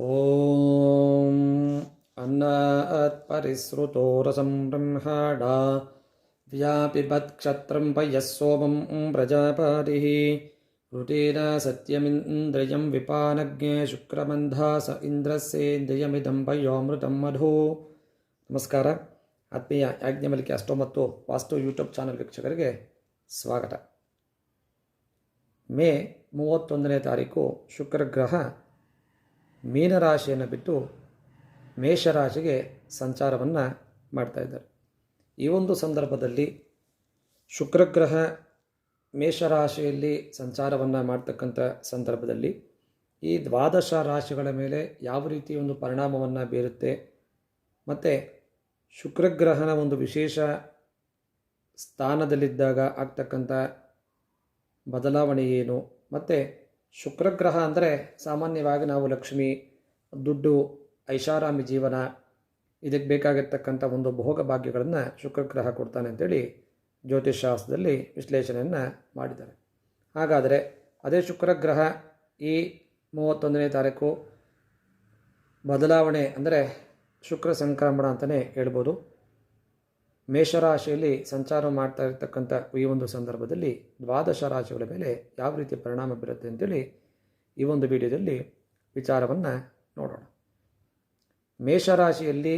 ॐ अन्नात्परिसृतो रसं ब्रह्माडा व्यापिबत्क्षत्रं पयः सोमं प्रजापतिः ऋतेन सत्यमिन्द्रियं विपानज्ञे ಶುಕ್ರಮಂಧಾ ಸ ಇಂದ್ರಸ್ಸೇಂದ್ರಿಯಮಿದಂ ಪಯೋಮೃತಂ ಮಧು ನಮಸ್ಕಾರ ಆತ್ಮೀಯ ಯಾಜ್ಞಮಲಿಕೆ ಅಷ್ಟೋ ಮತ್ತು ವಾಸ್ತು ಯೂಟ್ಯೂಬ್ ಚಾನಲ್ ವೀಕ್ಷಕರಿಗೆ ಸ್ವಾಗತ ಮೇ ಮೂವತ್ತೊಂದನೇ ತಾರೀಕು ಶುಕ್ರ ಗ್ರಹ ಮೀನರಾಶಿಯನ್ನು ಬಿಟ್ಟು ಮೇಷರಾಶಿಗೆ ಸಂಚಾರವನ್ನು ಮಾಡ್ತಾ ಇದ್ದಾರೆ. ಈ ಒಂದು ಸಂದರ್ಭದಲ್ಲಿ ಶುಕ್ರಗ್ರಹ ಮೇಷರಾಶಿಯಲ್ಲಿ ಸಂಚಾರವನ್ನು ಮಾಡ್ತಕ್ಕಂಥ ಸಂದರ್ಭದಲ್ಲಿ ಈ ದ್ವಾದಶ ರಾಶಿಗಳ ಮೇಲೆ ಯಾವ ರೀತಿ ಒಂದು ಪರಿಣಾಮವನ್ನು ಬೀರುತ್ತೆ ಮತ್ತು ಶುಕ್ರಗ್ರಹನ ಒಂದು ವಿಶೇಷ ಸ್ಥಾನದಲ್ಲಿದ್ದಾಗ ಆಗ್ತಕ್ಕಂಥ ಬದಲಾವಣೆ ಏನು ಮತ್ತು ಶುಕ್ರಗ್ರಹ ಅಂದರೆ ಸಾಮಾನ್ಯವಾಗಿ ನಾವು ಲಕ್ಷ್ಮಿ, ದುಡ್ಡು, ಐಷಾರಾಮಿ ಜೀವನ, ಇದಕ್ಕೆ ಬೇಕಾಗಿರ್ತಕ್ಕಂಥ ಒಂದು ಭೋಗ ಭಾಗ್ಯಗಳನ್ನು ಶುಕ್ರಗ್ರಹ ಕೊಡ್ತಾನೆ ಅಂತೇಳಿ ಜ್ಯೋತಿಷಾಸ್ತ್ರದಲ್ಲಿ ವಿಶ್ಲೇಷಣೆಯನ್ನು ಮಾಡಿದ್ದಾರೆ. ಹಾಗಾದರೆ ಅದೇ ಶುಕ್ರಗ್ರಹ ಈ ಮೂವತ್ತೊಂದನೇ ತಾರೀಕು ಬದಲಾವಣೆ ಅಂದರೆ ಶುಕ್ರ ಸಂಕ್ರಮಣ ಅಂತಲೇ ಹೇಳ್ಬೋದು. ಮೇಷರಾಶಿಯಲ್ಲಿ ಸಂಚಾರ ಮಾಡ್ತಾ ಇರತಕ್ಕಂಥ ಈ ಒಂದು ಸಂದರ್ಭದಲ್ಲಿ ದ್ವಾದಶ ರಾಶಿಗಳ ಮೇಲೆ ಯಾವ ರೀತಿ ಪರಿಣಾಮ ಬೀರುತ್ತೆ ಅಂತೇಳಿ ಈ ಒಂದು ವಿಡಿಯೋದಲ್ಲಿ ವಿಚಾರವನ್ನು ನೋಡೋಣ. ಮೇಷರಾಶಿಯಲ್ಲಿ,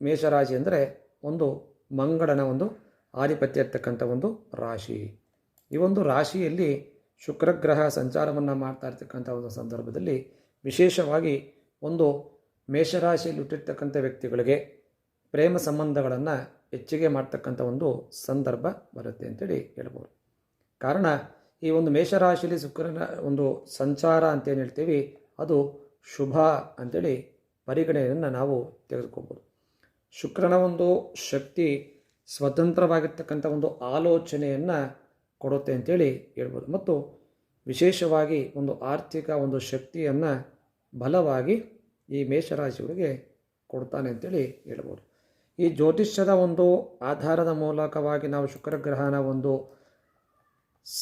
ಮೇಷರಾಶಿ ಅಂದರೆ ಒಂದು ಮಂಗಳನ ಒಂದು ಆಧಿಪತ್ಯ ಇರ್ತಕ್ಕಂಥ ಒಂದು ರಾಶಿ. ಈ ಒಂದು ರಾಶಿಯಲ್ಲಿ ಶುಕ್ರಗ್ರಹ ಸಂಚಾರವನ್ನು ಮಾಡ್ತಾ ಇರ್ತಕ್ಕಂಥ ಒಂದು ಸಂದರ್ಭದಲ್ಲಿ ವಿಶೇಷವಾಗಿ ಒಂದು ಮೇಷರಾಶಿಯಲ್ಲಿ ಹುಟ್ಟಿರ್ತಕ್ಕಂಥ ವ್ಯಕ್ತಿಗಳಿಗೆ ಪ್ರೇಮ ಸಂಬಂಧಗಳನ್ನು ಹೆಚ್ಚಿಗೆ ಮಾಡ್ತಕ್ಕಂಥ ಒಂದು ಸಂದರ್ಭ ಬರುತ್ತೆ ಅಂತೇಳಿ ಹೇಳ್ಬೋದು. ಕಾರಣ, ಈ ಒಂದು ಮೇಷರಾಶಿಯಲ್ಲಿ ಶುಕ್ರನ ಒಂದು ಸಂಚಾರ ಅಂತೇನು ಹೇಳ್ತೀವಿ, ಅದು ಶುಭ ಅಂತೇಳಿ ಪರಿಗಣನೆಯನ್ನು ನಾವು ತೆಗೆದುಕೊಬೋದು ಶುಕ್ರನ ಒಂದು ಶಕ್ತಿ ಸ್ವತಂತ್ರವಾಗಿರ್ತಕ್ಕಂಥ ಒಂದು ಆಲೋಚನೆಯನ್ನು ಕೊಡುತ್ತೆ ಅಂತೇಳಿ ಹೇಳ್ಬೋದು. ಮತ್ತು ವಿಶೇಷವಾಗಿ ಒಂದು ಆರ್ಥಿಕ ಒಂದು ಶಕ್ತಿಯನ್ನು ಬಲವಾಗಿ ಈ ಮೇಷರಾಶಿಗಳಿಗೆ ಕೊಡ್ತಾನೆ ಅಂತೇಳಿ ಹೇಳ್ಬೋದು. ಈ ಜ್ಯೋತಿಷ್ಯದ ಒಂದು ಆಧಾರದ ಮೂಲಕವಾಗಿ ನಾವು ಶುಕ್ರಗ್ರಹನ ಒಂದು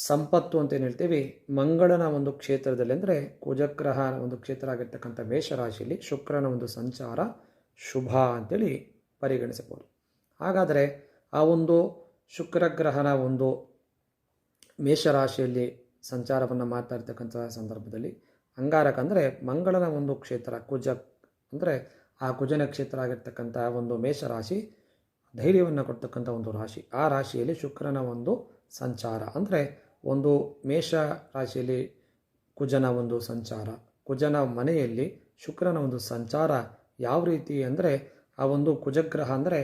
ಸಂಪತ್ತು ಅಂತ ಏನು ಹೇಳ್ತೀವಿ, ಮಂಗಳನ ಒಂದು ಕ್ಷೇತ್ರದಲ್ಲಿ ಅಂದರೆ ಕುಜಗ್ರಹ ಒಂದು ಕ್ಷೇತ್ರ ಆಗಿರ್ತಕ್ಕಂಥ ಮೇಷರಾಶಿಯಲ್ಲಿ ಶುಕ್ರನ ಒಂದು ಸಂಚಾರ ಶುಭ ಅಂತೇಳಿ ಪರಿಗಣಿಸಬಹುದು. ಹಾಗಾದರೆ ಆ ಒಂದು ಶುಕ್ರಗ್ರಹನ ಒಂದು ಮೇಷರಾಶಿಯಲ್ಲಿ ಸಂಚಾರವನ್ನು ಮಾಡ್ತಾ ಇರ್ತಕ್ಕಂಥ ಸಂದರ್ಭದಲ್ಲಿ, ಅಂಗಾರಕ ಅಂದರೆ ಮಂಗಳನ ಒಂದು ಕ್ಷೇತ್ರ ಕುಜ ಅಂದರೆ ಆ ಕುಜ ನಕ್ಷತ್ರ ಆಗಿರ್ತಕ್ಕಂಥ ಒಂದು ಮೇಷರಾಶಿ ಧೈರ್ಯವನ್ನು ಕೊಡ್ತಕ್ಕಂಥ ಒಂದು ರಾಶಿ. ಆ ರಾಶಿಯಲ್ಲಿ ಶುಕ್ರನ ಒಂದು ಸಂಚಾರ. ಅಂದರೆ ಒಂದು ಮೇಷ ರಾಶಿಯಲ್ಲಿ ಕುಜನ ಒಂದು ಸಂಚಾರ. ಕುಜನ ಮನೆಯಲ್ಲಿ ಶುಕ್ರನ ಒಂದು ಸಂಚಾರ ಯಾವ ರೀತಿ ಅಂದರೆ ಆ ಒಂದು ಕುಜಗ್ರಹ ಅಂದರೆ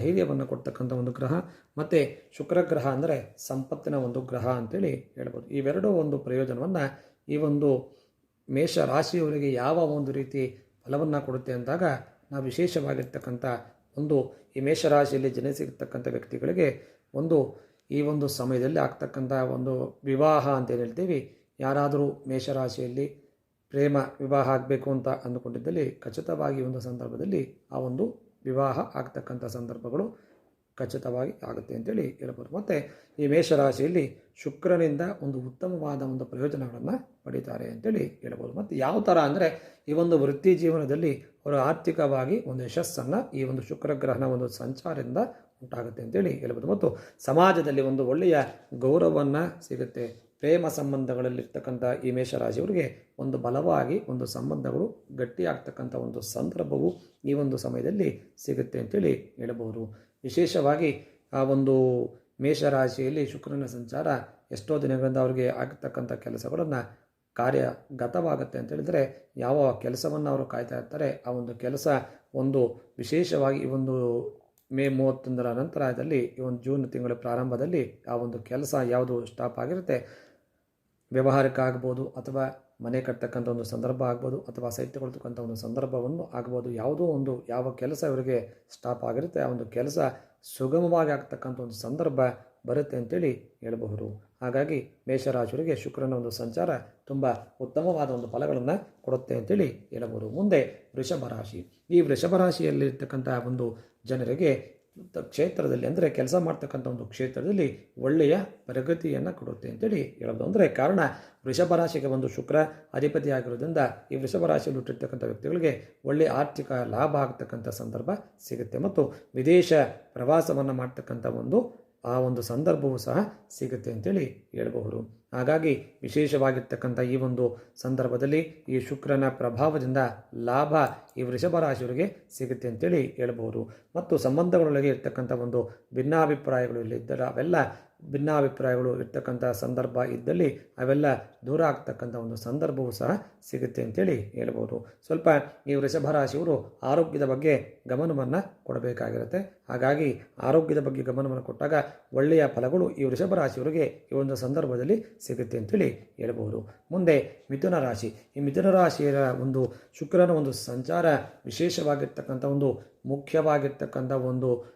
ಧೈರ್ಯವನ್ನು ಕೊಡ್ತಕ್ಕಂಥ ಒಂದು ಗ್ರಹ ಮತ್ತು ಶುಕ್ರಗ್ರಹ ಅಂದರೆ ಸಂಪತ್ತಿನ ಒಂದು ಗ್ರಹ ಅಂತೇಳಿ ಹೇಳ್ಬೋದು. ಇವೆರಡೂ ಒಂದು ಪ್ರಯೋಜನವನ್ನು ಈ ಒಂದು ಮೇಷ ರಾಶಿಯವರಿಗೆ ಯಾವ ಒಂದು ರೀತಿ ಫಲವನ್ನು ಕೊಡುತ್ತೆ ಅಂದಾಗ ನಾವು ವಿಶೇಷವಾಗಿರ್ತಕ್ಕಂಥ ಒಂದು ಈ ಮೇಷರಾಶಿಯಲ್ಲಿ ಜನಿಸಿರ್ತಕ್ಕಂಥ ವ್ಯಕ್ತಿಗಳಿಗೆ ಒಂದು ಈ ಒಂದು ಸಮಯದಲ್ಲಿ ಆಗ್ತಕ್ಕಂಥ ಒಂದು ವಿವಾಹ ಅಂತ ಏನು ಹೇಳ್ತೀವಿ, ಯಾರಾದರೂ ಮೇಷರಾಶಿಯಲ್ಲಿ ಪ್ರೇಮ ವಿವಾಹ ಆಗಬೇಕು ಅಂತ ಅಂದುಕೊಂಡಿದ್ದಲ್ಲಿ ಖಚಿತವಾಗಿ ಒಂದು ಸಂದರ್ಭದಲ್ಲಿ ಆ ಒಂದು ವಿವಾಹ ಆಗ್ತಕ್ಕಂಥ ಸಂದರ್ಭಗಳು ಖಚಿತವಾಗಿ ಆಗುತ್ತೆ ಅಂತೇಳಿ ಹೇಳ್ಬೋದು. ಮತ್ತು ಈ ಮೇಷರಾಶಿಯಲ್ಲಿ ಶುಕ್ರನಿಂದ ಒಂದು ಉತ್ತಮವಾದ ಒಂದು ಪ್ರಯೋಜನಗಳನ್ನು ಪಡೀತಾರೆ ಅಂತೇಳಿ ಹೇಳ್ಬೋದು. ಮತ್ತು ಯಾವ ಥರ ಅಂದರೆ ಈ ಒಂದು ವೃತ್ತಿ ಜೀವನದಲ್ಲಿ ಅವರು ಆರ್ಥಿಕವಾಗಿ ಒಂದು ಯಶಸ್ಸನ್ನು ಈ ಒಂದು ಶುಕ್ರಗ್ರಹಣ ಒಂದು ಸಂಚಾರದಿಂದ ಉಂಟಾಗುತ್ತೆ ಅಂತೇಳಿ ಹೇಳ್ಬೋದು. ಮತ್ತು ಸಮಾಜದಲ್ಲಿ ಒಂದು ಒಳ್ಳೆಯ ಗೌರವವನ್ನು ಸಿಗುತ್ತೆ. ಪ್ರೇಮ ಸಂಬಂಧಗಳಲ್ಲಿರ್ತಕ್ಕಂಥ ಈ ಮೇಷರಾಶಿಯವರಿಗೆ ಒಂದು ಬಲವಾಗಿ ಒಂದು ಸಂಬಂಧಗಳು ಗಟ್ಟಿಯಾಗ್ತಕ್ಕಂಥ ಒಂದು ಸಂದರ್ಭವು ಈ ಒಂದು ಸಮಯದಲ್ಲಿ ಸಿಗುತ್ತೆ ಅಂತೇಳಿ ಹೇಳಬಹುದು ವಿಶೇಷವಾಗಿ ಆ ಒಂದು ಮೇಷರಾಶಿಯಲ್ಲಿ ಶುಕ್ರನ ಸಂಚಾರ ಎಷ್ಟೋ ದಿನಗಳಿಂದ ಅವರಿಗೆ ಆಗತಕ್ಕಂಥ ಕೆಲಸಗಳನ್ನು ಕಾರ್ಯಗತವಾಗುತ್ತೆ ಅಂತ ಹೇಳಿದರೆ ಯಾವ ಕೆಲಸವನ್ನು ಅವರು ಕಾಯ್ತಾ ಇರ್ತಾರೆ, ಆ ಒಂದು ಕೆಲಸ ಒಂದು ವಿಶೇಷವಾಗಿ ಈ ಒಂದು ಮೇ ಮೂವತ್ತೊಂದರ ನಂತರದಲ್ಲಿ ಈ ಒಂದು ಜೂನ್ ತಿಂಗಳ ಪ್ರಾರಂಭದಲ್ಲಿ ಆ ಒಂದು ಕೆಲಸ ಯಾವುದು ಸ್ಟಾಪ್ ಆಗಿರುತ್ತೆ, ವ್ಯವಹಾರಕ್ಕಾಗ್ಬೋದು ಅಥವಾ ಮನೆ ಕಟ್ತಕ್ಕಂಥ ಒಂದು ಸಂದರ್ಭ ಆಗ್ಬೋದು ಅಥವಾ ಸೈಟ್ ತಗೊಳ್ತಕ್ಕಂಥ ಒಂದು ಸಂದರ್ಭವನ್ನು ಆಗ್ಬೋದು. ಯಾವುದೋ ಒಂದು, ಯಾವ ಕೆಲಸ ಇವರಿಗೆ ಸ್ಟಾಪ್ ಆಗಿರುತ್ತೆ, ಆ ಒಂದು ಕೆಲಸ ಸುಗಮವಾಗಿ ಆಗ್ತಕ್ಕಂಥ ಒಂದು ಸಂದರ್ಭ ಬರುತ್ತೆ ಅಂತೇಳಿ ಹೇಳಬಹುದು. ಹಾಗಾಗಿ ಮೇಷರಾಶಿಯವರಿಗೆ ಶುಕ್ರನ ಒಂದು ಸಂಚಾರ ತುಂಬ ಉತ್ತಮವಾದ ಒಂದು ಫಲಗಳನ್ನು ಕೊಡುತ್ತೆ ಅಂತೇಳಿ ಹೇಳಬಹುದು. ಮುಂದೆ ವೃಷಭ ರಾಶಿ. ಈ ವೃಷಭ ರಾಶಿಯಲ್ಲಿರ್ತಕ್ಕಂಥ ಒಂದು ಜನರಿಗೆ ಕ್ಷೇತ್ರದಲ್ಲಿ ಅಂದರೆ ಕೆಲಸ ಮಾಡ್ತಕ್ಕಂಥ ಒಂದು ಕ್ಷೇತ್ರದಲ್ಲಿ ಒಳ್ಳೆಯ ಪ್ರಗತಿಯನ್ನು ಕೊಡುತ್ತೆ ಅಂತೇಳಿ ಹೇಳೋದು. ಅಂದರೆ ಕಾರಣ ವೃಷಭ ರಾಶಿಗೆ ಒಂದು ಶುಕ್ರ ಅಧಿಪತಿ ಆಗಿರೋದ್ರಿಂದ ಈ ವೃಷಭ ರಾಶಿಯಲ್ಲಿ ಹುಟ್ಟಿರ್ತಕ್ಕಂಥ ವ್ಯಕ್ತಿಗಳಿಗೆ ಒಳ್ಳೆಯ ಆರ್ಥಿಕ ಲಾಭ ಆಗ್ತಕ್ಕಂಥ ಸಂದರ್ಭ ಸಿಗುತ್ತೆ. ಮತ್ತು ವಿದೇಶ ಪ್ರವಾಸವನ್ನು ಮಾಡ್ತಕ್ಕಂಥ ಒಂದು, ಆ ಒಂದು ಸಂದರ್ಭವೂ ಸಹ ಸಿಗುತ್ತೆ ಅಂತೇಳಿ ಹೇಳಬಹುದು. ಹಾಗಾಗಿ ವಿಶೇಷವಾಗಿರ್ತಕ್ಕಂಥ ಈ ಒಂದು ಸಂದರ್ಭದಲ್ಲಿ ಈ ಶುಕ್ರನ ಪ್ರಭಾವದಿಂದ ಲಾಭ ಈ ವೃಷಭ ರಾಶಿಯವರಿಗೆ ಸಿಗುತ್ತೆ ಅಂತೇಳಿ ಹೇಳ್ಬೋದು. ಮತ್ತು ಸಂಬಂಧಗಳೊಳಗೆ ಇರ್ತಕ್ಕಂಥ ಒಂದು ಭಿನ್ನಾಭಿಪ್ರಾಯಗಳು ಇಲ್ಲಿ ಇದ್ದರೆ ಅವೆಲ್ಲ ಭಿನ್ನಾಭಿಪ್ರಾಯಗಳು ಇರ್ತಕ್ಕಂಥ ಸಂದರ್ಭ ಇದ್ದಲ್ಲಿ ಅವೆಲ್ಲ ದೂರ ಆಗ್ತಕ್ಕಂಥ ಒಂದು ಸಂದರ್ಭವೂ ಸಹ ಸಿಗುತ್ತೆ ಅಂತೇಳಿ ಹೇಳ್ಬೋದು. ಸ್ವಲ್ಪ ಈ ವೃಷಭ ರಾಶಿಯವರು ಆರೋಗ್ಯದ ಬಗ್ಗೆ ಗಮನವನ್ನು ಕೊಡಬೇಕಾಗಿರುತ್ತೆ. ಹಾಗಾಗಿ ಆರೋಗ್ಯದ ಬಗ್ಗೆ ಗಮನವನ್ನು ಕೊಟ್ಟಾಗ ಒಳ್ಳೆಯ ಫಲಗಳು ಈ ವೃಷಭ ರಾಶಿಯವರಿಗೆ ಈ ಒಂದು ಸಂದರ್ಭದಲ್ಲಿ ಸಿಗುತ್ತೆ ಅಂತೇಳಿ ಹೇಳ್ಬೋದು. ಮುಂದೆ ಮಿಥುನ ರಾಶಿ. ಈ ಮಿಥುನ ರಾಶಿಯ ಒಂದು ಶುಕ್ರನ ಒಂದು ಸಂಚಾರ ವಿಶೇಷವಾಗಿರ್ತಕ್ಕಂಥ ಒಂದು ಮುಖ್ಯವಾಗಿರ್ತಕ್ಕಂಥ ಒಂದು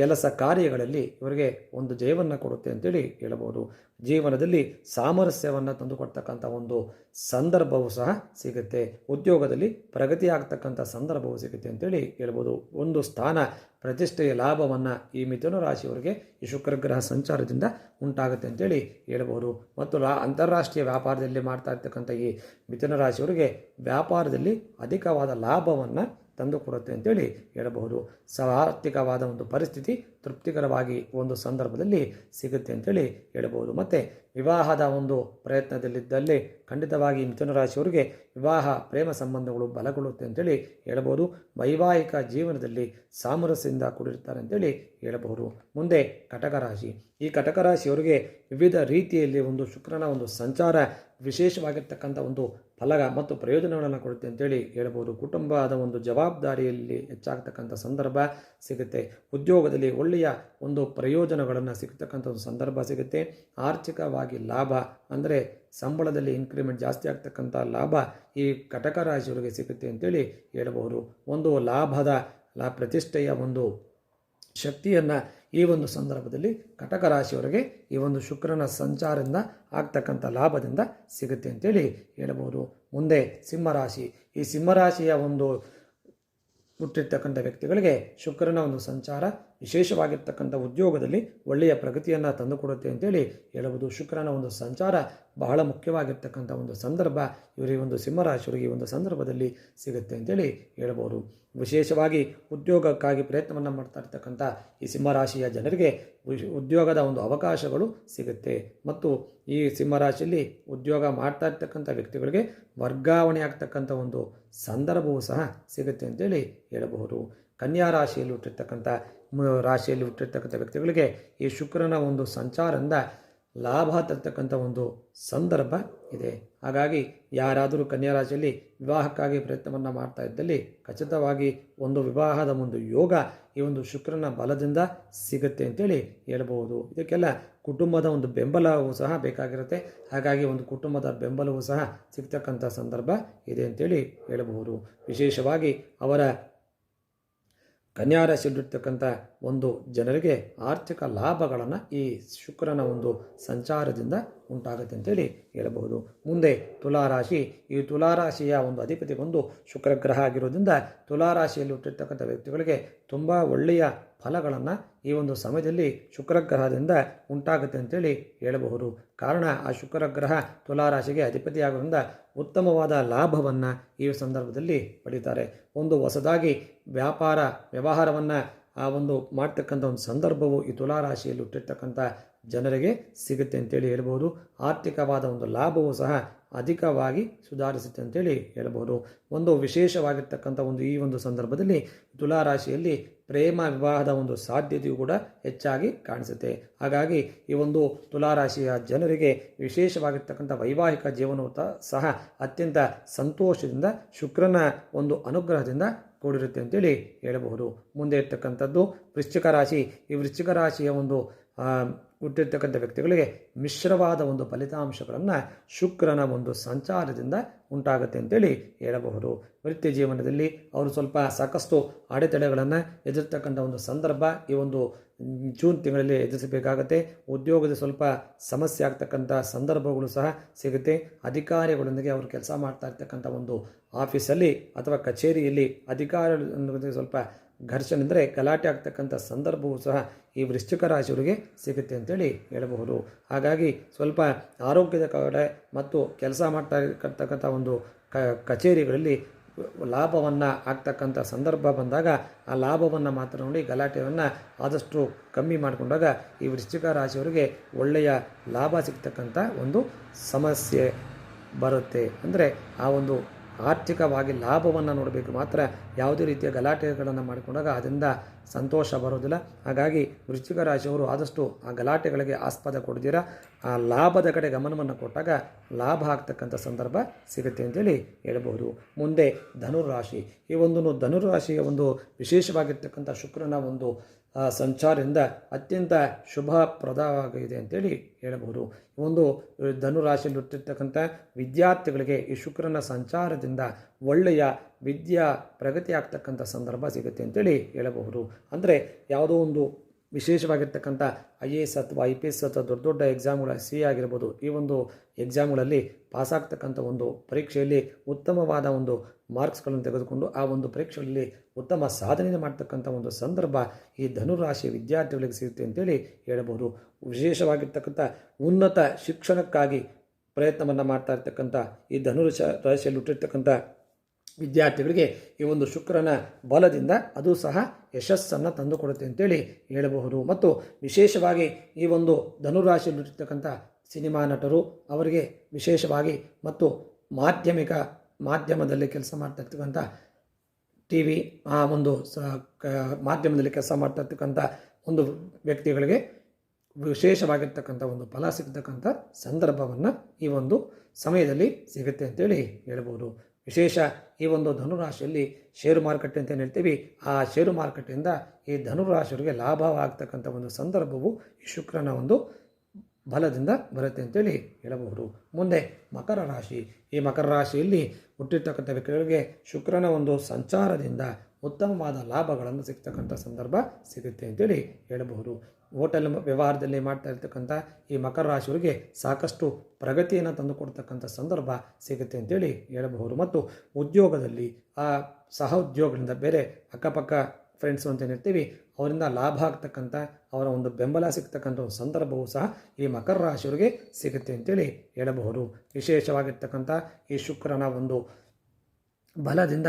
ಕೆಲಸ ಕಾರ್ಯಗಳಲ್ಲಿ ಇವರಿಗೆ ಒಂದು ಜಯವನ್ನು ಕೊಡುತ್ತೆ ಅಂತೇಳಿ ಹೇಳಬಹುದು. ಜೀವನದಲ್ಲಿ ಸಾಮರಸ್ಯವನ್ನು ತಂದುಕೊಡ್ತಕ್ಕಂಥ ಒಂದು ಸಂದರ್ಭವೂ ಸಹ ಸಿಗುತ್ತೆ. ಉದ್ಯೋಗದಲ್ಲಿ ಪ್ರಗತಿ ಆಗ್ತಕ್ಕಂಥ ಸಂದರ್ಭವೂ ಸಿಗುತ್ತೆ ಅಂತೇಳಿ ಹೇಳ್ಬೋದು ಒಂದು ಸ್ಥಾನ, ಪ್ರತಿಷ್ಠೆಯ ಲಾಭವನ್ನು ಈ ಮಿಥುನ ರಾಶಿಯವರಿಗೆ ಈ ಶುಕ್ರಗ್ರಹ ಸಂಚಾರದಿಂದ ಉಂಟಾಗುತ್ತೆ ಅಂತೇಳಿ ಹೇಳ್ಬೋದು ಮತ್ತು ರಾ, ಅಂತಾರಾಷ್ಟ್ರೀಯ ವ್ಯಾಪಾರದಲ್ಲಿ ಮಾಡ್ತಾ ಇರ್ತಕ್ಕಂಥ ಈ ಮಿಥುನ ರಾಶಿಯವರಿಗೆ ವ್ಯಾಪಾರದಲ್ಲಿ ಅಧಿಕವಾದ ಲಾಭವನ್ನು ತಂದು ಕೊಡುತ್ತೆ ಅಂತೇಳಿ ಹೇಳಬಹುದು. ಸಾರ್ಥಿಕವಾದ ಒಂದು ಪರಿಸ್ಥಿತಿ ತೃಪ್ತಿಕರವಾಗಿ ಒಂದು ಸಂದರ್ಭದಲ್ಲಿ ಸಿಗುತ್ತೆ ಅಂತೇಳಿ ಹೇಳಬಹುದು. ಮತ್ತು ವಿವಾಹದ ಒಂದು ಪ್ರಯತ್ನದಲ್ಲಿದ್ದಲ್ಲಿ ಖಂಡಿತವಾಗಿ ಮಿಥುನ ರಾಶಿಯವರಿಗೆ ವಿವಾಹ ಪ್ರೇಮ ಸಂಬಂಧಗಳು ಬಲಗೊಳ್ಳುತ್ತೆ ಅಂತೇಳಿ ಹೇಳಬಹುದು. ವೈವಾಹಿಕ ಜೀವನದಲ್ಲಿ ಸಾಮರಸ್ಯದಿಂದ ಕೂಡಿರ್ತಾರೆ ಅಂತೇಳಿ ಹೇಳಬಹುದು. ಮುಂದೆ ಕಟಕ ರಾಶಿ ಈ ಕಟಕ ರಾಶಿಯವರಿಗೆ ವಿವಿಧ ರೀತಿಯಲ್ಲಿ ಒಂದು ಶುಕ್ರನ ಒಂದು ಸಂಚಾರ ವಿಶೇಷವಾಗಿರ್ತಕ್ಕಂಥ ಒಂದು ಫಲ ಮತ್ತು ಪ್ರಯೋಜನಗಳನ್ನು ಕೊಡುತ್ತೆ ಅಂತೇಳಿ ಹೇಳ್ಬೋದು. ಕುಟುಂಬದ ಒಂದು ಜವಾಬ್ದಾರಿಯಲ್ಲಿ ಹೆಚ್ಚಾಗ್ತಕ್ಕಂಥ ಸಂದರ್ಭ ಸಿಗುತ್ತೆ. ಉದ್ಯೋಗದಲ್ಲಿ ಒಳ್ಳೆಯ ಒಂದು ಪ್ರಯೋಜನಗಳನ್ನು ಸಿಗ್ತಕ್ಕಂಥ ಒಂದು ಸಂದರ್ಭ ಸಿಗುತ್ತೆ. ಆರ್ಥಿಕವಾಗಿ ಲಾಭ ಅಂದರೆ ಸಂಬಳದಲ್ಲಿ ಇನ್ಕ್ರಿಮೆಂಟ್ ಜಾಸ್ತಿ ಆಗ್ತಕ್ಕಂಥ ಲಾಭ ಈ ಕಟಕ ರಾಶಿಯವರಿಗೆ ಸಿಗುತ್ತೆ ಅಂತೇಳಿ ಹೇಳಬಹುದು ಒಂದು ಲಾಭದ, ಲಾ, ಪ್ರತಿಷ್ಠೆಯ ಒಂದು ಶಕ್ತಿಯನ್ನು ಈ ಒಂದು ಸಂದರ್ಭದಲ್ಲಿ ಕಟಕ ರಾಶಿಯವರಿಗೆ ಈ ಒಂದು ಶುಕ್ರನ ಸಂಚಾರದಿಂದ ಆಗ್ತಕ್ಕಂಥ ಲಾಭದಿಂದ ಸಿಗುತ್ತೆ ಅಂತೇಳಿ ಹೇಳಬಹುದು. ಮುಂದೆ ಸಿಂಹರಾಶಿ. ಈ ಸಿಂಹರಾಶಿಯ ಒಂದು ಹುಟ್ಟಿರ್ತಕ್ಕಂಥ ವ್ಯಕ್ತಿಗಳಿಗೆ ಶುಕ್ರನ ಒಂದು ಸಂಚಾರ ವಿಶೇಷವಾಗಿರ್ತಕ್ಕಂಥ ಉದ್ಯೋಗದಲ್ಲಿ ಒಳ್ಳೆಯ ಪ್ರಗತಿಯನ್ನು ತಂದುಕೊಡುತ್ತೆ ಅಂತೇಳಿ ಹೇಳಬಹುದು. ಶುಕ್ರನ ಒಂದು ಸಂಚಾರ ಬಹಳ ಮುಖ್ಯವಾಗಿರ್ತಕ್ಕಂಥ ಒಂದು ಸಂದರ್ಭ ಇವರಿಗೆ ಒಂದು ಸಿಂಹರಾಶಿಯವರಿಗೆ ಒಂದು ಸಂದರ್ಭದಲ್ಲಿ ಸಿಗುತ್ತೆ ಅಂತೇಳಿ ಹೇಳಬಹುದು. ವಿಶೇಷವಾಗಿ ಉದ್ಯೋಗಕ್ಕಾಗಿ ಪ್ರಯತ್ನವನ್ನು ಮಾಡ್ತಾ ಇರ್ತಕ್ಕಂಥ ಈ ಸಿಂಹರಾಶಿಯ ಜನರಿಗೆ ಉದ್ಯೋಗದ ಒಂದು ಅವಕಾಶಗಳು ಸಿಗುತ್ತೆ. ಮತ್ತು ಈ ಸಿಂಹರಾಶಿಯಲ್ಲಿ ಉದ್ಯೋಗ ಮಾಡ್ತಾ ಇರ್ತಕ್ಕಂಥ ವ್ಯಕ್ತಿಗಳಿಗೆ ವರ್ಗಾವಣೆ ಆಗ್ತಕ್ಕಂಥ ಒಂದು ಸಂದರ್ಭವೂ ಸಹ ಸಿಗುತ್ತೆ ಅಂತೇಳಿ ಹೇಳಬಹುದು. ಕನ್ಯಾ ರಾಶಿಯಲ್ಲಿ ಹುಟ್ಟಿರ್ತಕ್ಕಂಥ ರಾಶಿಯಲ್ಲಿ ಹುಟ್ಟಿರ್ತಕ್ಕಂಥ ವ್ಯಕ್ತಿಗಳಿಗೆ ಈ ಶುಕ್ರನ ಒಂದು ಸಂಚಾರದಿಂದ ಲಾಭ ತರ್ತಕ್ಕಂಥ ಒಂದು ಸಂದರ್ಭ ಇದೆ. ಹಾಗಾಗಿ ಯಾರಾದರೂ ಕನ್ಯಾ ರಾಶಿಯಲ್ಲಿ ವಿವಾಹಕ್ಕಾಗಿ ಪ್ರಯತ್ನವನ್ನು ಮಾಡ್ತಾ ಇದ್ದಲ್ಲಿ ಖಚಿತವಾಗಿ ಒಂದು ವಿವಾಹದ ಒಂದು ಯೋಗ ಈ ಒಂದು ಶುಕ್ರನ ಬಲದಿಂದ ಸಿಗುತ್ತೆ ಅಂತೇಳಿ ಹೇಳಬಹುದು. ಇದಕ್ಕೆಲ್ಲ ಕುಟುಂಬದ ಒಂದು ಬೆಂಬಲವೂ ಸಹ ಬೇಕಾಗಿರುತ್ತೆ. ಹಾಗಾಗಿ ಒಂದು ಕುಟುಂಬದ ಬೆಂಬಲವೂ ಸಹ ಸಿಗ್ತಕ್ಕಂಥ ಸಂದರ್ಭ ಇದೆ ಅಂತೇಳಿ ಹೇಳಬಹುದು. ವಿಶೇಷವಾಗಿ ಅವರ ಕನ್ಯಾರಾಶಿಯಲ್ಲಿರ್ತಕ್ಕಂಥ ಒಂದು ಜನರಿಗೆ ಆರ್ಥಿಕ ಲಾಭಗಳನ್ನು ಈ ಶುಕ್ರನ ಒಂದು ಸಂಚಾರದಿಂದ ಉಂಟಾಗುತ್ತೆ ಅಂತೇಳಿ ಹೇಳಬಹುದು. ಮುಂದೆ ತುಲಾರಾಶಿ. ಈ ತುಲಾರಾಶಿಯ ಒಂದು ಅಧಿಪತಿ ಬಂದು ಶುಕ್ರಗ್ರಹ ಆಗಿರೋದ್ರಿಂದ ತುಲಾರಾಶಿಯಲ್ಲಿ ಹುಟ್ಟಿರ್ತಕ್ಕಂಥ ವ್ಯಕ್ತಿಗಳಿಗೆ ತುಂಬ ಒಳ್ಳೆಯ ಫಲಗಳನ್ನು ಈ ಒಂದು ಸಮಯದಲ್ಲಿ ಶುಕ್ರಗ್ರಹದಿಂದ ಉಂಟಾಗುತ್ತೆ ಅಂತೇಳಿ ಹೇಳಬಹುದು. ಕಾರಣ ಆ ಶುಕ್ರಗ್ರಹ ತುಲಾರಾಶಿಗೆ ಅಧಿಪತಿಯಾಗೋದ್ರಿಂದ ಉತ್ತಮವಾದ ಲಾಭವನ್ನು ಈ ಸಂದರ್ಭದಲ್ಲಿ ಪಡೀತಾರೆ. ಒಂದು ಹೊಸದಾಗಿ ವ್ಯಾಪಾರ ವ್ಯವಹಾರವನ್ನು ಆ ಒಂದು ಮಾಡ್ತಕ್ಕಂಥ ಒಂದು ಸಂದರ್ಭವು ಈ ತುಲಾರಾಶಿಯಲ್ಲಿ ಹುಟ್ಟಿರ್ತಕ್ಕಂಥ ಜನರಿಗೆ ಸಿಗುತ್ತೆ ಅಂತೇಳಿ ಹೇಳ್ಬೋದು. ಆರ್ಥಿಕವಾದ ಒಂದು ಲಾಭವೂ ಸಹ ಅಧಿಕವಾಗಿ ಸುಧಾರಿಸುತ್ತೆ ಅಂತೇಳಿ ಹೇಳ್ಬೋದು. ಒಂದು ವಿಶೇಷವಾಗಿರ್ತಕ್ಕಂಥ ಒಂದು ಈ ಒಂದು ಸಂದರ್ಭದಲ್ಲಿ ತುಲಾರಾಶಿಯಲ್ಲಿ ಪ್ರೇಮ ವಿವಾಹದ ಒಂದು ಸಾಧ್ಯತೆಯು ಕೂಡ ಹೆಚ್ಚಾಗಿ ಕಾಣಿಸುತ್ತೆ. ಹಾಗಾಗಿ ಈ ಒಂದು ತುಲಾರಾಶಿಯ ಜನರಿಗೆ ವಿಶೇಷವಾಗಿರ್ತಕ್ಕಂಥ ವೈವಾಹಿಕ ಜೀವನವು ಸಹ ಅತ್ಯಂತ ಸಂತೋಷದಿಂದ ಶುಕ್ರನ ಒಂದು ಅನುಗ್ರಹದಿಂದ ಕೂಡಿರುತ್ತೆ ಅಂತೇಳಿ ಹೇಳಬಹುದು. ಮುಂದೆ ಇರ್ತಕ್ಕಂಥದ್ದು ವೃಶ್ಚಿಕ ರಾಶಿ. ಈ ವೃಶ್ಚಿಕ ರಾಶಿಯ ಒಂದು ಹುಟ್ಟಿರ್ತಕ್ಕಂಥ ವ್ಯಕ್ತಿಗಳಿಗೆ ಮಿಶ್ರವಾದ ಒಂದು ಫಲಿತಾಂಶಗಳನ್ನು ಶುಕ್ರನ ಒಂದು ಸಂಚಾರದಿಂದ ಉಂಟಾಗುತ್ತೆ ಅಂತೇಳಿ ಹೇಳಬಹುದು. ವೃತ್ತಿ ಜೀವನದಲ್ಲಿ ಅವರು ಸ್ವಲ್ಪ ಸಾಕಷ್ಟು ಅಡೆತಡೆಗಳನ್ನು ಎದುರ್ತಕ್ಕಂಥ ಒಂದು ಸಂದರ್ಭ, ಈ ಒಂದು ಜೂನ್ ತಿಂಗಳಲ್ಲಿ ಎದುರಿಸಬೇಕಾಗತ್ತೆ. ಉದ್ಯೋಗದ ಸ್ವಲ್ಪ ಸಮಸ್ಯೆ ಆಗ್ತಕ್ಕಂಥ ಸಂದರ್ಭಗಳು ಸಹ ಸಿಗುತ್ತೆ. ಅಧಿಕಾರಿಗಳೊಂದಿಗೆ ಅವರು ಕೆಲಸ ಮಾಡ್ತಾ ಇರ್ತಕ್ಕಂಥ ಒಂದು ಆಫೀಸಲ್ಲಿ ಅಥವಾ ಕಚೇರಿಯಲ್ಲಿ ಅಧಿಕಾರಿಗಳೊಂದಿಗೆ ಸ್ವಲ್ಪ ಘರ್ಷಣೆ ಅಂದರೆ ಗಲಾಟೆ ಆಗ್ತಕ್ಕಂಥ ಸಂದರ್ಭವೂ ಸಹ ಈ ವೃಶ್ಚಿಕ ರಾಶಿಯವರಿಗೆ ಸಿಗುತ್ತೆ ಅಂತೇಳಿ ಹೇಳಬಹುದು. ಹಾಗಾಗಿ ಸ್ವಲ್ಪ ಆರೋಗ್ಯದ ಕಡೆ ಮತ್ತು ಕೆಲಸ ಮಾಡ್ತಾ ಇರ್ತಕ್ಕಂಥ ಒಂದು ಕಚೇರಿಗಳಲ್ಲಿ ಲಾಭವನ್ನು ಆಗ್ತಕ್ಕಂಥ ಸಂದರ್ಭ ಬಂದಾಗ ಆ ಲಾಭವನ್ನು ಮಾತ್ರ ನೋಡಿ ಗಲಾಟೆಯನ್ನು ಆದಷ್ಟು ಕಮ್ಮಿ ಮಾಡಿಕೊಂಡಾಗ ಈ ವೃಶ್ಚಿಕ ರಾಶಿಯವರಿಗೆ ಒಳ್ಳೆಯ ಲಾಭ ಸಿಗ್ತಕ್ಕಂಥ ಒಂದು ಸಮಸ್ಯೆ ಬರುತ್ತೆ. ಅಂದರೆ ಆ ಒಂದು ಆರ್ಥಿಕವಾಗಿ ಲಾಭವನ್ನು ನೋಡಬೇಕು. ಮಾತ್ರ ಯಾವುದೇ ರೀತಿಯ ಗಲಾಟೆಗಳನ್ನು ಮಾಡಿಕೊಂಡಾಗ ಅದರಿಂದ ಸಂತೋಷ ಬರೋದಿಲ್ಲ. ಹಾಗಾಗಿ ವೃಶ್ಚಿಕ ರಾಶಿಯವರು ಆದಷ್ಟು ಆ ಗಲಾಟೆಗಳಿಗೆ ಆಸ್ಪದ ಕೊಡ್ದಿರ ಆ ಲಾಭದ ಕಡೆ ಗಮನವನ್ನು ಕೊಟ್ಟಾಗ ಲಾಭ ಆಗ್ತಕ್ಕಂಥ ಸಂದರ್ಭ ಸಿಗುತ್ತೆ ಅಂತೇಳಿ ಹೇಳಬಹುದು. ಮುಂದೆ ಧನುರಾಶಿ ಈ ಒಂದು ಧನುರಾಶಿಯ ಒಂದು ವಿಶೇಷವಾಗಿರ್ತಕ್ಕಂಥ ಶುಕ್ರನ ಒಂದು ಆ ಸಂಚಾರದಿಂದ ಅತ್ಯಂತ ಶುಭಪ್ರದವಾಗಿದೆ ಅಂತೇಳಿ ಹೇಳಬಹುದು. ಒಂದು ಧನುರಾಶಿಯಲ್ಲಿ ಹುಟ್ಟಿರ್ತಕ್ಕಂಥ ವಿದ್ಯಾರ್ಥಿಗಳಿಗೆ ಈ ಶುಕ್ರನ ಸಂಚಾರದಿಂದ ಒಳ್ಳೆಯ ವಿದ್ಯಾ ಪ್ರಗತಿ ಆಗ್ತಕ್ಕಂಥ ಸಂದರ್ಭ ಸಿಗುತ್ತೆ ಅಂತೇಳಿ ಹೇಳಬಹುದು. ಅಂದರೆ ಯಾವುದೋ ಒಂದು ವಿಶೇಷವಾಗಿರ್ತಕ್ಕಂಥ ಐ ಎ ಎಸ್ ಅಥವಾ ಐ ಪಿ ಎಸ್ ಅಥವಾ ದೊಡ್ಡ ದೊಡ್ಡ ಎಕ್ಸಾಮ್ಗಳ ಸಿ ಆಗಿರ್ಬೋದು, ಈ ಒಂದು ಎಕ್ಸಾಮ್ಗಳಲ್ಲಿ ಪಾಸಾಗ್ತಕ್ಕಂಥ ಒಂದು ಪರೀಕ್ಷೆಯಲ್ಲಿ ಉತ್ತಮವಾದ ಒಂದು ಮಾರ್ಕ್ಸ್ಗಳನ್ನು ತೆಗೆದುಕೊಂಡು ಆ ಒಂದು ಪರೀಕ್ಷೆಯಲ್ಲಿ ಉತ್ತಮ ಸಾಧನೆ ಮಾಡ್ತಕ್ಕಂಥ ಒಂದು ಸಂದರ್ಭ ಈ ಧನುರಾಶಿ ವಿದ್ಯಾರ್ಥಿಗಳಿಗೆ ಸಿಗುತ್ತೆ ಅಂತೇಳಿ ಹೇಳಬಹುದು ವಿಶೇಷವಾಗಿರ್ತಕ್ಕಂಥ ಉನ್ನತ ಶಿಕ್ಷಣಕ್ಕಾಗಿ ಪ್ರಯತ್ನವನ್ನು ಮಾಡ್ತಾ ಇರ್ತಕ್ಕಂಥ ಈ ಧನುರಾಶ ರಾಶಿಯಲ್ಲಿ ಹುಟ್ಟಿರ್ತಕ್ಕಂಥ ವಿದ್ಯಾರ್ಥಿಗಳಿಗೆ ಈ ಒಂದು ಶುಕ್ರನ ಬಲದಿಂದ ಅದು ಸಹ ಯಶಸ್ಸನ್ನು ತಂದುಕೊಡುತ್ತೆ ಅಂತೇಳಿ ಹೇಳಬಹುದು. ಮತ್ತು ವಿಶೇಷವಾಗಿ ಈ ಒಂದು ಧನುರಾಶಿಯಲ್ಲಿರ್ತಕ್ಕಂಥ ಸಿನಿಮಾ ನಟರು ಅವರಿಗೆ ವಿಶೇಷವಾಗಿ ಮತ್ತು ಮಾಧ್ಯಮಿಕ ಮಾಧ್ಯಮದಲ್ಲಿ ಕೆಲಸ ಮಾಡ್ತಾ ಇರ್ತಕ್ಕಂಥ ಟಿ ವಿ, ಆ ಒಂದು ಸ ಕ ಮಾಧ್ಯಮದಲ್ಲಿ ಕೆಲಸ ಮಾಡ್ತಾ ಒಂದು ವ್ಯಕ್ತಿಗಳಿಗೆ ವಿಶೇಷವಾಗಿರ್ತಕ್ಕಂಥ ಒಂದು ಫಲ ಸಿಗ್ತಕ್ಕಂಥ ಸಂದರ್ಭವನ್ನು ಈ ಒಂದು ಸಮಯದಲ್ಲಿ ಸಿಗುತ್ತೆ ಅಂತೇಳಿ ಹೇಳ್ಬೋದು ವಿಶೇಷ ಈ ಒಂದು ಧನುರಾಶಿಯಲ್ಲಿ ಷೇರು ಮಾರುಕಟ್ಟೆ ಅಂತ ಹೇಳ್ತೀವಿ, ಆ ಷೇರು ಮಾರುಕಟ್ಟೆಯಿಂದ ಈ ಧನುರಾಶಿಯವರಿಗೆ ಲಾಭವಾಗ್ತಕ್ಕಂಥ ಒಂದು ಸಂದರ್ಭವು ಈ ಶುಕ್ರನ ಒಂದು ಬಲದಿಂದ ಬರುತ್ತೆ ಅಂತೇಳಿ ಹೇಳಬಹುದು. ಮುಂದೆ ಮಕರ ರಾಶಿ. ಈ ಮಕರ ರಾಶಿಯಲ್ಲಿ ಹುಟ್ಟಿರ್ತಕ್ಕಂಥ ವ್ಯಕ್ತಿಗಳಿಗೆ ಶುಕ್ರನ ಒಂದು ಸಂಚಾರದಿಂದ ಉತ್ತಮವಾದ ಲಾಭಗಳನ್ನು ಸಿಗ್ತಕ್ಕಂಥ ಸಂದರ್ಭ ಸಿಗುತ್ತೆ ಅಂತೇಳಿ ಹೇಳಬಹುದು. ಹೋಟೆಲ್ ವ್ಯವಹಾರದಲ್ಲಿ ಮಾಡ್ತಾ ಇರ್ತಕ್ಕಂಥ ಈ ಮಕರ ರಾಶಿಯವರಿಗೆ ಸಾಕಷ್ಟು ಪ್ರಗತಿಯನ್ನು ತಂದುಕೊಡ್ತಕ್ಕಂಥ ಸಂದರ್ಭ ಸಿಗುತ್ತೆ ಅಂತೇಳಿ ಹೇಳಬಹುದು. ಮತ್ತು ಉದ್ಯೋಗದಲ್ಲಿ, ಆ ಸಹ ಉದ್ಯೋಗದಿಂದ ಬೇರೆ ಅಕ್ಕಪಕ್ಕ ಫ್ರೆಂಡ್ಸು ಅಂತ ಏನಿರ್ತೀವಿ, ಅವರಿಂದ ಲಾಭ ಆಗ್ತಕ್ಕಂಥ, ಅವರ ಒಂದು ಬೆಂಬಲ ಸಿಗ್ತಕ್ಕಂಥ ಒಂದು ಸಂದರ್ಭವೂ ಸಹ ಈ ಮಕರ ರಾಶಿಯವರಿಗೆ ಸಿಗುತ್ತೆ ಅಂತೇಳಿ ಹೇಳಬಹುದು. ವಿಶೇಷವಾಗಿರ್ತಕ್ಕಂಥ ಈ ಶುಕ್ರನ ಒಂದು ಬಲದಿಂದ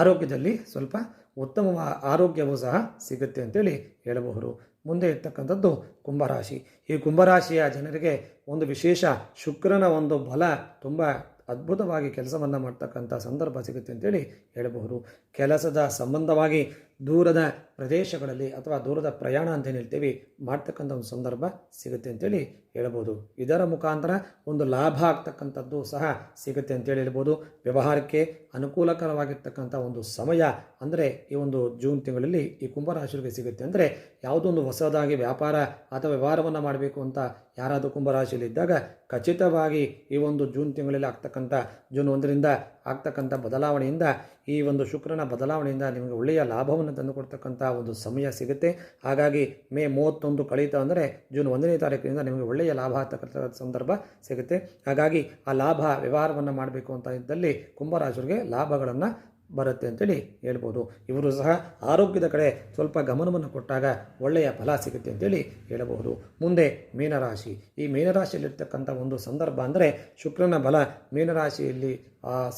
ಆರೋಗ್ಯದಲ್ಲಿ ಸ್ವಲ್ಪ ಉತ್ತಮ ಆರೋಗ್ಯವೂ ಸಹ ಸಿಗುತ್ತೆ ಅಂತೇಳಿ ಹೇಳಬಹುದು. ಮುಂದೆ ಇರ್ತಕ್ಕಂಥದ್ದು ಕುಂಭರಾಶಿ. ಈ ಕುಂಭರಾಶಿಯ ಜನರಿಗೆ ಒಂದು ವಿಶೇಷ ಶುಕ್ರನ ಒಂದು ಬಲ ತುಂಬ ಅದ್ಭುತವಾಗಿ ಕೆಲಸವನ್ನು ಮಾಡ್ತಕ್ಕಂಥ ಸಂದರ್ಭ ಸಿಗುತ್ತೆ ಅಂತೇಳಿ ಹೇಳಬಹುದು. ಕೆಲಸದ ಸಂಬಂಧವಾಗಿ ದೂರದ ಪ್ರದೇಶಗಳಲ್ಲಿ ಅಥವಾ ದೂರದ ಪ್ರಯಾಣ ಅಂತ ಏನು ಹೇಳ್ತೀವಿ, ಮಾಡ್ತಕ್ಕಂಥ ಒಂದು ಸಂದರ್ಭ ಸಿಗುತ್ತೆ ಅಂತೇಳಿ ಹೇಳ್ಬೋದು. ಇದರ ಮುಖಾಂತರ ಒಂದು ಲಾಭ ಆಗ್ತಕ್ಕಂಥದ್ದು ಸಹ ಸಿಗುತ್ತೆ ಅಂತೇಳಿ ಹೇಳ್ಬೋದು. ವ್ಯವಹಾರಕ್ಕೆ ಅನುಕೂಲಕರವಾಗಿರ್ತಕ್ಕಂಥ ಒಂದು ಸಮಯ ಅಂದರೆ ಈ ಒಂದು ಜೂನ್ ತಿಂಗಳಲ್ಲಿ ಈ ಕುಂಭರಾಶಿಗೆ ಸಿಗುತ್ತೆ ಅಂದರೆ ಯಾವುದೋ ಒಂದು ಹೊಸದಾಗಿ ವ್ಯಾಪಾರ ಅಥವಾ ವ್ಯವಹಾರವನ್ನು ಮಾಡಬೇಕು ಅಂತ ಯಾರಾದರೂ ಕುಂಭರಾಶಿಯಲ್ಲಿ ಇದ್ದಾಗ ಖಚಿತವಾಗಿ ಈ ಒಂದು ಜೂನ್ ತಿಂಗಳಲ್ಲಿ ಆಗ್ತಕ್ಕಂಥ, ಜೂನ್ ಒಂದರಿಂದ ಆಗ್ತಕ್ಕಂಥ ಬದಲಾವಣೆಯಿಂದ ಈ ಒಂದು ಶುಕ್ರನ ಬದಲಾವಣೆಯಿಂದ ನಿಮಗೆ ಒಳ್ಳೆಯ ಲಾಭವನ್ನು ತಂದುಕೊಡ್ತಕ್ಕಂಥ ಒಂದು ಸಮಯ ಸಿಗುತ್ತೆ. ಹಾಗಾಗಿ ಮೇ ಮೂವತ್ತೊಂದು ಕಳೀತಾ ಅಂದರೆ ಜೂನ್ ಒಂದನೇ ತಾರೀಕಿನಿಂದ ನಿಮಗೆ ಒಳ್ಳೆಯ ಲಾಭ ಆಗ್ತಕ್ಕಂಥ ಸಂದರ್ಭ ಸಿಗುತ್ತೆ. ಹಾಗಾಗಿ ಆ ಲಾಭ ವ್ಯವಹಾರವನ್ನು ಮಾಡಬೇಕು ಅಂತ ಇದ್ದಲ್ಲಿ ಕುಂಭರಾಶರಿಗೆ ಲಾಭಗಳನ್ನು ಬರುತ್ತೆ ಅಂತೇಳಿ ಹೇಳ್ಬೋದು. ಇವರು ಸಹ ಆರೋಗ್ಯದ ಕಡೆ ಸ್ವಲ್ಪ ಗಮನವನ್ನು ಕೊಟ್ಟಾಗ ಒಳ್ಳೆಯ ಫಲ ಸಿಗುತ್ತೆ ಅಂತೇಳಿ ಹೇಳಬಹುದು. ಮುಂದೆ ಮೀನರಾಶಿ. ಈ ಮೀನರಾಶಿಯಲ್ಲಿರ್ತಕ್ಕಂಥ ಒಂದು ಸಂದರ್ಭ ಅಂದರೆ ಶುಕ್ರನ ಬಲ ಮೀನರಾಶಿಯಲ್ಲಿ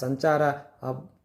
ಸಂಚಾರ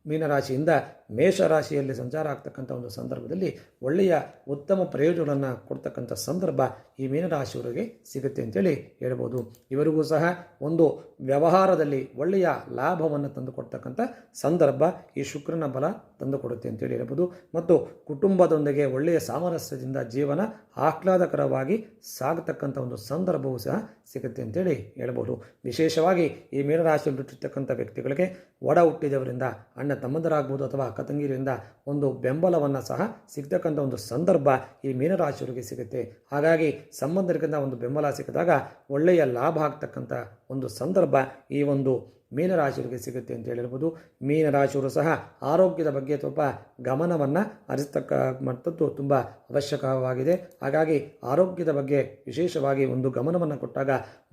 ಮೀನರಾಶಿಯಿಂದ ಮೇಷರಾಶಿಯಲ್ಲಿ ಸಂಚಾರ ಆಗ್ತಕ್ಕಂಥ ಒಂದು ಸಂದರ್ಭದಲ್ಲಿ ಒಳ್ಳೆಯ ಉತ್ತಮ ಪ್ರಯೋಜನಗಳನ್ನು ಕೊಡ್ತಕ್ಕಂಥ ಸಂದರ್ಭ ಈ ಮೀನರಾಶಿಯವರಿಗೆ ಸಿಗುತ್ತೆ ಅಂತೇಳಿ ಹೇಳ್ಬೋದು. ಇವರಿಗೂ ಸಹ ಒಂದು ವ್ಯವಹಾರದಲ್ಲಿ ಒಳ್ಳೆಯ ಲಾಭವನ್ನು ತಂದುಕೊಡ್ತಕ್ಕಂಥ ಸಂದರ್ಭ ಈ ಶುಕ್ರನ ಬಲ ತಂದುಕೊಡುತ್ತೆ ಅಂತೇಳಿ ಹೇಳ್ಬೋದು. ಮತ್ತು ಕುಟುಂಬದೊಂದಿಗೆ ಒಳ್ಳೆಯ ಸಾಮರಸ್ಯದಿಂದ ಜೀವನ ಆಹ್ಲಾದಕರವಾಗಿ ಸಾಗತಕ್ಕಂಥ ಒಂದು ಸಂದರ್ಭವೂ ಸಹ ಸಿಗುತ್ತೆ ಅಂತೇಳಿ ಹೇಳ್ಬೋದು. ವಿಶೇಷವಾಗಿ ಈ ಮೀನರಾಶಿಯಲ್ಲಿ ಬಿಟ್ಟಿರ್ತಕ್ಕಂಥ ವ್ಯಕ್ತಿಗಳಿಗೆ ಒಡ ಹುಟ್ಟಿದವರಿಂದ ಅಣ್ಣ ತಮ್ಮಂದರಾಗ್ಬೋದು ಅಥವಾ ಅಕ್ಕ ಒಂದು ಬೆಂಬಲವನ್ನು ಸಹ ಸಿಗ್ತಕ್ಕಂಥ ಒಂದು ಸಂದರ್ಭ ಈ ಮೀನರಾಶಿಯವರಿಗೆ ಸಿಗುತ್ತೆ. ಹಾಗಾಗಿ ಸಂಬಂಧಿಕರಿಂದ ಒಂದು ಬೆಂಬಲ ಸಿಕ್ಕಿದಾಗ ಒಳ್ಳೆಯ ಲಾಭ ಆಗ್ತಕ್ಕಂಥ ಒಂದು ಸಂದರ್ಭ ಈ ಒಂದು ಮೀನರಾಶಿಯವರಿಗೆ ಸಿಗುತ್ತೆ ಅಂತ ಹೇಳಿರ್ಬೋದು. ಮೀನರಾಶಿಯವರು ಸಹ ಆರೋಗ್ಯದ ಬಗ್ಗೆ ಸ್ವಲ್ಪ ಗಮನವನ್ನು ಹರಿಸ್ತಕ್ಕ ಮಟ್ಟದ್ದು ತುಂಬ ಅವಶ್ಯಕವಾಗಿದೆ. ಹಾಗಾಗಿ ಆರೋಗ್ಯದ ಬಗ್ಗೆ ವಿಶೇಷವಾಗಿ ಒಂದು ಗಮನವನ್ನು ಕೊಟ್ಟಾಗ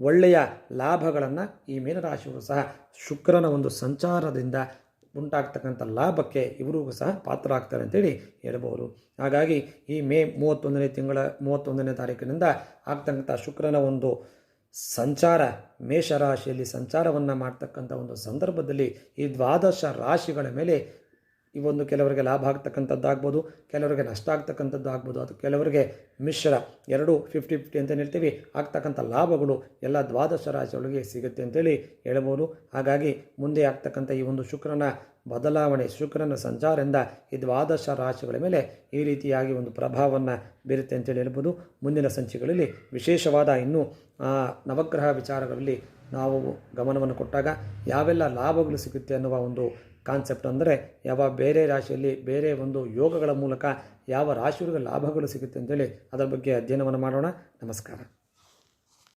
ಒಳ್ಳೆಯ ಲಾಭಗಳನ್ನು ಈ ಮೀನರಾಶಿಯವರು ಸಹ ಶುಕ್ರನ ಒಂದು ಸಂಚಾರದಿಂದ ಉಂಟಾಗ್ತಕ್ಕಂಥ ಲಾಭಕ್ಕೆ ಇವರು ಸಹ ಪಾತ್ರ ಆಗ್ತಾರೆ ಅಂತೇಳಿ ಹೇಳ್ಬೋದು. ಹಾಗಾಗಿ ಈ ಮೇ ಮೂವತ್ತೊಂದನೇ ತಿಂಗಳ ಮೂವತ್ತೊಂದನೇ ತಾರೀಕಿನಿಂದ ಆಗ್ತಕ್ಕಂಥ ಶುಕ್ರನ ಒಂದು ಸಂಚಾರ, ಮೇಷರಾಶಿಯಲ್ಲಿ ಸಂಚಾರವನ್ನು ಮಾಡ್ತಕ್ಕಂಥ ಒಂದು ಸಂದರ್ಭದಲ್ಲಿ ಈ ದ್ವಾದಶ ರಾಶಿಗಳ ಮೇಲೆ ಈ ಒಂದು ಕೆಲವರಿಗೆ ಲಾಭ ಆಗ್ತಕ್ಕಂಥದ್ದು ಕೆಲವರಿಗೆ ನಷ್ಟ ಆಗ್ತಕ್ಕಂಥದ್ದು ಆಗ್ಬೋದು ಅದು ಕೆಲವರಿಗೆ ಮಿಶ್ರ ಎರಡು ಫಿಫ್ಟಿ ಫಿಫ್ಟಿ ಅಂತ ಹೇಳ್ತೀವಿ, ಆಗ್ತಕ್ಕಂಥ ಲಾಭಗಳು ಎಲ್ಲ ದ್ವಾದಶ ರಾಶಿಯೊಳಗೆ ಸಿಗುತ್ತೆ ಅಂತೇಳಿ ಹೇಳ್ಬೋದು. ಹಾಗಾಗಿ ಮುಂದೆ ಆಗ್ತಕ್ಕಂಥ ಈ ಒಂದು ಶುಕ್ರನ ಬದಲಾವಣೆ, ಶುಕ್ರನ ಸಂಚಾರದಿಂದ ಈ ದ್ವಾದಶ ರಾಶಿಗಳ ಮೇಲೆ ಈ ರೀತಿಯಾಗಿ ಒಂದು ಪ್ರಭಾವವನ್ನು ಬೀರುತ್ತೆ ಅಂತೇಳಿ ಹೇಳ್ಬೋದು. ಮುಂದಿನ ಸಂಚಿಗಳಲ್ಲಿ ವಿಶೇಷವಾದ ಇನ್ನೂ ನವಗ್ರಹ ವಿಚಾರಗಳಲ್ಲಿ ನಾವು ಗಮನವನ್ನು ಕೊಟ್ಟಾಗ ಯಾವೆಲ್ಲ ಲಾಭಗಳು ಸಿಗುತ್ತೆ ಅನ್ನುವ ಒಂದು ಕಾನ್ಸೆಪ್ಟ್ ಅಂದರೆ ಯಾವ ಬೇರೆ ರಾಶಿಯಲ್ಲಿ ಬೇರೆ ಒಂದು ಯೋಗಗಳ ಮೂಲಕ ಯಾವ ರಾಶಿಯವರಿಗೆ ಲಾಭಗಳು ಸಿಗುತ್ತೆ ಅಂತೇಳಿ ಅದರ ಬಗ್ಗೆ ಅಧ್ಯಯನವನ್ನು ಮಾಡೋಣ. ನಮಸ್ಕಾರ.